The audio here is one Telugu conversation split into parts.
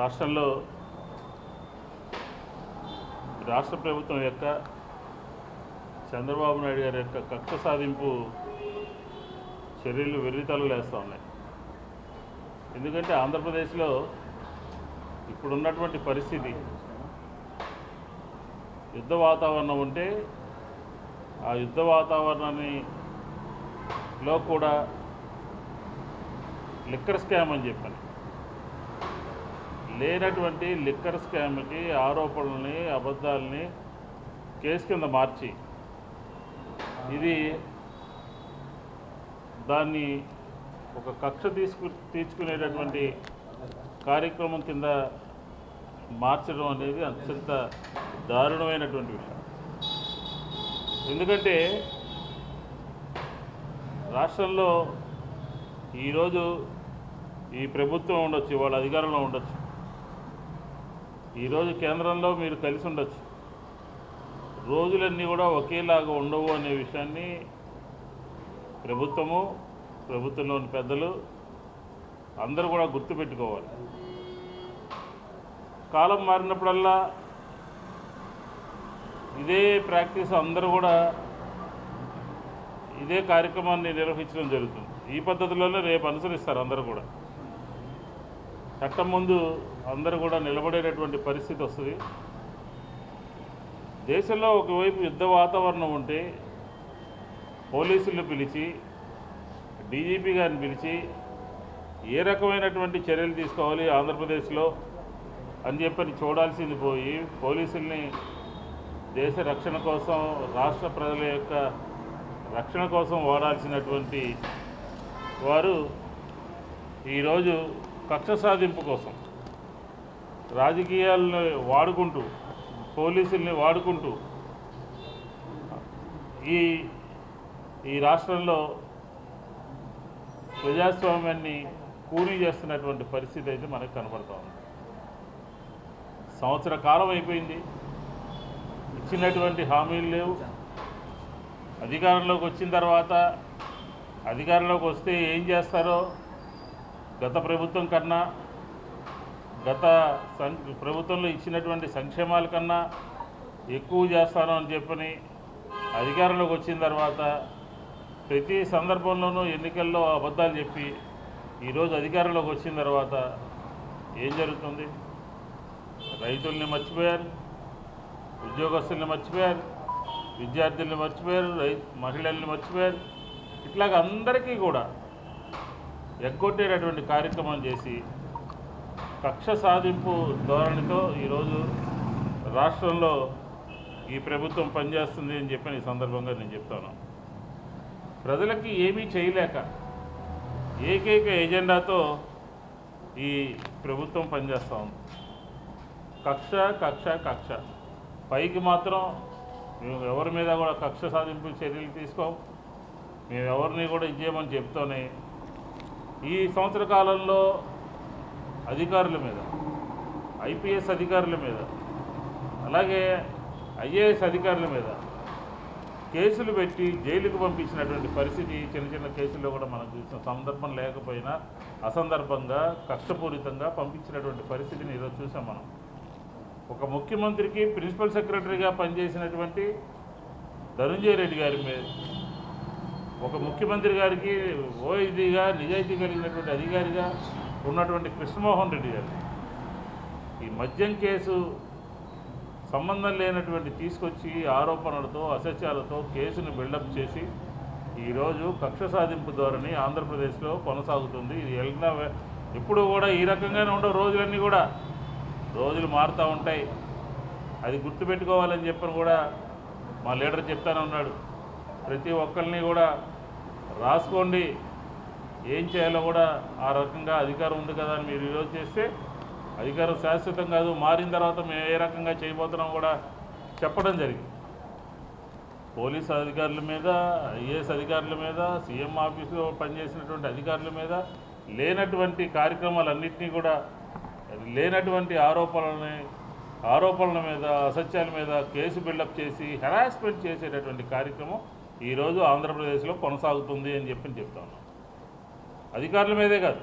రాష్ట్రంలో రాష్ట్ర ప్రభుత్వం యొక్క చంద్రబాబు నాయుడు గారి యొక్క కక్ష సాధింపు చర్యలు వెర్రితలు వేస్తూ ఉన్నాయి. ఎందుకంటే ఆంధ్రప్రదేశ్లో ఇప్పుడున్నటువంటి పరిస్థితి యుద్ధ వాతావరణం ఉంటే ఆ యుద్ధ వాతావరణాన్ని లో కూడా లిక్కర్ స్కామ్ అని చెప్పాను లేనటువంటి లిక్కర్ స్కామ్కి ఆరోపణల్ని అబద్ధాలని కేసు కింద మార్చి. ఇది దాన్ని ఒక కక్ష తీసుకు తీర్చుకునేటటువంటి కార్యక్రమం కింద మార్చడం అనేది అత్యంత దారుణమైనటువంటి విషయం. ఎందుకంటే రాష్ట్రంలో ఈరోజు ఈ ప్రభుత్వం ఉండొచ్చు వాళ్ళ అధికారంలో ఉండొచ్చు. ఈరోజు కేంద్రంలో మీరు కలిసి ఉండొచ్చు. రోజులన్నీ కూడా ఒకేలాగా ఉండవు అనే విషయాన్ని ప్రభుత్వము ప్రభుత్వంలోని పెద్దలు అందరూ కూడా గుర్తుపెట్టుకోవాలి. కాలం మారినప్పుడల్లా ఇదే ప్రాక్టీస్ అందరూ కూడా ఇదే కార్యక్రమాన్ని నిర్వహించడం జరుగుతుంది. ఈ పద్ధతిలోనే రేపు అనుసరిస్తారు అందరూ కూడా. చట్టం ముందు అందరూ కూడా నిలబడేటటువంటి పరిస్థితి వస్తుంది. దేశంలో ఒకవైపు యుద్ధ వాతావరణం ఉంటే పోలీసులు పిలిచి డీజీపీ గారిని పిలిచి ఏ రకమైనటువంటి చర్యలు తీసుకోవాలి ఆంధ్రప్రదేశ్లో అని చెప్పని చూడాల్సింది పోయి పోలీసుల్ని దేశ రక్షణ కోసం రాష్ట్ర ప్రజల యొక్క రక్షణ కోసం వాడాల్సినటువంటి వారు ఈరోజు కక్ష సాధింపు కోసం రాజకీయాలను వాడుకుంటూ పోలీసుల్ని వాడుకుంటూ ఈ ఈ రాష్ట్రంలో ప్రజాస్వామ్యాన్ని కూనీ చేస్తున్నటువంటి పరిస్థితి అయితే మనకు కనబడుతూ ఉంది. సంవత్సర కాలం అయిపోయింది. ఇచ్చినటువంటి హామీలు లేవు. అధికారంలోకి వచ్చిన తర్వాత అధికారంలోకి వస్తే ఏం చేస్తారో గత ప్రభుత్వం కన్నా గత సం ప్రభుత్వంలో ఇచ్చినటువంటి సంక్షేమాల కన్నా ఎక్కువ చేస్తాను అని చెప్పని అధికారంలోకి వచ్చిన తర్వాత ప్రతి సందర్భంలోనూ ఎన్నికల్లో అబద్ధాలు చెప్పి ఈరోజు అధికారంలోకి వచ్చిన తర్వాత ఏం జరుగుతుంది? రైతుల్ని మర్చిపోయారు ఉద్యోగస్తుల్ని మర్చిపోయారు విద్యార్థుల్ని మర్చిపోయారు రై మహిళల్ని మర్చిపోయారు. ఇట్లాగ అందరికీ కూడా ఎగ్గొట్టేటటువంటి కార్యక్రమం చేసి కక్ష సాధింపు ధోరణితో ఈరోజు రాష్ట్రంలో ఈ ప్రభుత్వం పనిచేస్తుంది అని చెప్పిన ఈ సందర్భంగా నేను చెప్తాను ప్రజలకి ఏమీ చేయలేక ఏకైక ఎజెండాతో ఈ ప్రభుత్వం పనిచేస్తూ ఉంది. కక్ష కక్ష కక్ష. పైకి మాత్రం మేము ఎవరి మీద కూడా కక్ష సాధింపు చర్యలు తీసుకోం. మేము ఎవరిని కూడా ఇచ్చేయమని చెప్తూనే ఈ సంవత్సర కాలంలో అధికారుల మీద ఐపీఎస్ అధికారుల మీద అలాగే ఐఏఎస్ అధికారుల మీద కేసులు పెట్టి జైలుకు పంపించినటువంటి పరిస్థితి చిన్న చిన్న కేసుల్లో కూడా మనం చూసిన సందర్భం లేకపోయినా అసందర్భంగా కష్టపూరితంగా పంపించినటువంటి పరిస్థితిని ఈరోజు చూసాం మనం. ఒక ముఖ్యమంత్రికి ప్రిన్సిపల్ సెక్రటరీగా పనిచేసినటువంటి ధనుంజయ రెడ్డి గారి మీద ఒక ముఖ్యమంత్రి గారికి ఓఐజీగా నిజాయితీ కలిగినటువంటి అధికారిగా ఉన్నటువంటి కృష్ణమోహన్ రెడ్డి గారు ఈ మద్యం కేసు సంబంధం లేనటువంటి తీసుకొచ్చి ఆరోపణలతో అసత్యాలతో కేసును బిల్డప్ చేసి ఈరోజు కక్ష సాధింపు ధోరణి ఆంధ్రప్రదేశ్లో కొనసాగుతుంది. ఇది ఎలా ఎప్పుడు కూడా ఈ రకంగానే ఉండవు. రోజులన్నీ కూడా రోజులు మారుతూ ఉంటాయి. అది గుర్తుపెట్టుకోవాలని చెప్పని కూడా మా లీడర్ చెప్తానే ఉన్నాడు ప్రతి ఒక్కరిని కూడా రాసుకోండి. ఏం చేయాలో కూడా ఆ రకంగా అధికారం ఉంది కదా అని మీరు ఈరోజు చేస్తే అధికారం శాశ్వతం కాదు మారిన తర్వాత మేము ఏ రకంగా చేయబోతున్నాం కూడా చెప్పడం జరిగింది. పోలీస్ అధికారుల మీద ఐఏఎస్ అధికారుల మీద సీఎం ఆఫీసులో పనిచేసినటువంటి అధికారుల మీద లేనటువంటి కార్యక్రమాలన్నింటినీ కూడా లేనటువంటి ఆరోపణలని ఆరోపణల మీద అసత్యాల మీద కేసు బిల్డప్ చేసి హెరాస్మెంట్ చేసేటటువంటి కార్యక్రమం ఈరోజు ఆంధ్రప్రదేశ్లో కొనసాగుతుంది అని చెప్పి చెప్తా ఉన్నాం. అధికారుల మీదే కాదు.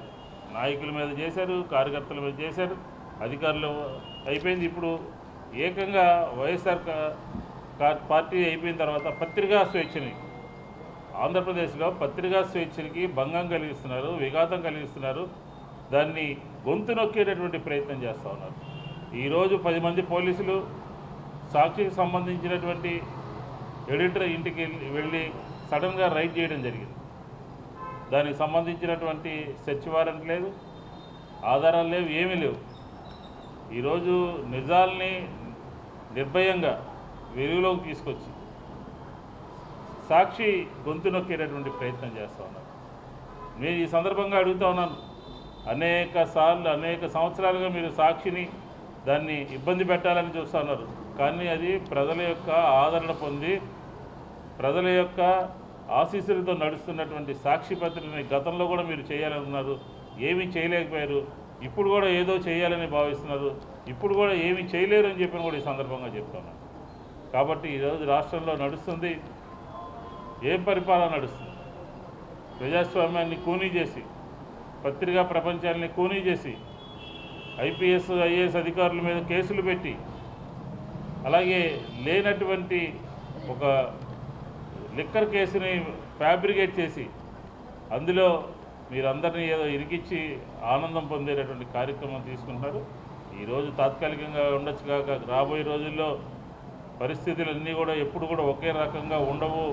నాయకుల మీద చేశారు కార్యకర్తల మీద చేశారు. అధికారులు అయిపోయింది. ఇప్పుడు ఏకంగా వైఎస్ఆర్ పార్టీ అయిపోయిన తర్వాత పత్రికా స్వేచ్ఛని ఆంధ్రప్రదేశ్లో పత్రికా స్వేచ్ఛకి భంగం కలిగిస్తున్నారు విఘాతం కలిగిస్తున్నారు. దాన్ని గొంతు నొక్కేటటువంటి ప్రయత్నం చేస్తూ ఉన్నారు. ఈరోజు పది మంది పోలీసులు సాక్షికి సంబంధించినటువంటి ఎడిటర్ ఇంటికి వెళ్ళి- వెళ్ళి సడన్గా రైడ్ చేయడం జరిగింది. దానికి సంబంధించినటువంటి సెర్చ్ వారెంట్ లేదు ఆధారాలు లేవు ఏమీ లేవు. ఈరోజు నిజాల్ని నిర్భయంగా వెలుగులోకి తీసుకొచ్చి సాక్షి గొంతు నొక్కేటటువంటి ప్రయత్నం చేస్తూ ఉన్నారు. నేను ఈ సందర్భంగా అడుగుతా ఉన్నాను అనేక సార్లు అనేక సంవత్సరాలుగా మీరు సాక్షిని దాన్ని ఇబ్బంది పెట్టాలని చూస్తూ ఉన్నారు. కానీ అది ప్రజల యొక్క ఆదరణ పొంది ప్రజల యొక్క ఆశీస్సులతో నడుస్తున్నటువంటి సాక్షి పత్రికని గతంలో కూడా మీరు చేయాలనుకున్నారు ఏమీ చేయలేకపోయారు ఇప్పుడు కూడా ఏదో చేయాలని భావిస్తున్నారు ఇప్పుడు కూడా ఏమీ చేయలేరు అని చెప్పి కూడా ఈ సందర్భంగా చెప్తున్నాను కాబట్టి ఈరోజు రాష్ట్రంలో నడుస్తుంది ఏం పరిపాలన నడుస్తుంది? ప్రజాస్వామ్యాన్ని కూనీ చేసి పత్రికా ప్రపంచాన్ని కూనీ చేసి ఐపీఎస్ ఐఏఎస్ అధికారుల మీద కేసులు పెట్టి అలాగే లేనటువంటి ఒక లిక్కర్ కేసుని ఫ్యాబ్రికేట్ చేసి అందులో మీరందరినీ ఏదో ఇరికిచ్చి ఆనందం పొందేటటువంటి కార్యక్రమం తీసుకుంటారు. ఈరోజు తాత్కాలికంగా ఉండొచ్చు కాక రాబోయే రోజుల్లో పరిస్థితులన్నీ కూడా ఎప్పుడు కూడా ఒకే రకంగా ఉండవు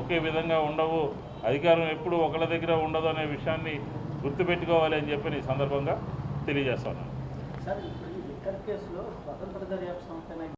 ఒకే విధంగా ఉండవు. అధికారం ఎప్పుడు ఒకళ్ళ దగ్గర ఉండదు అనే విషయాన్ని గుర్తుపెట్టుకోవాలి అని చెప్పి ఈ సందర్భంగా తెలియజేస్తాను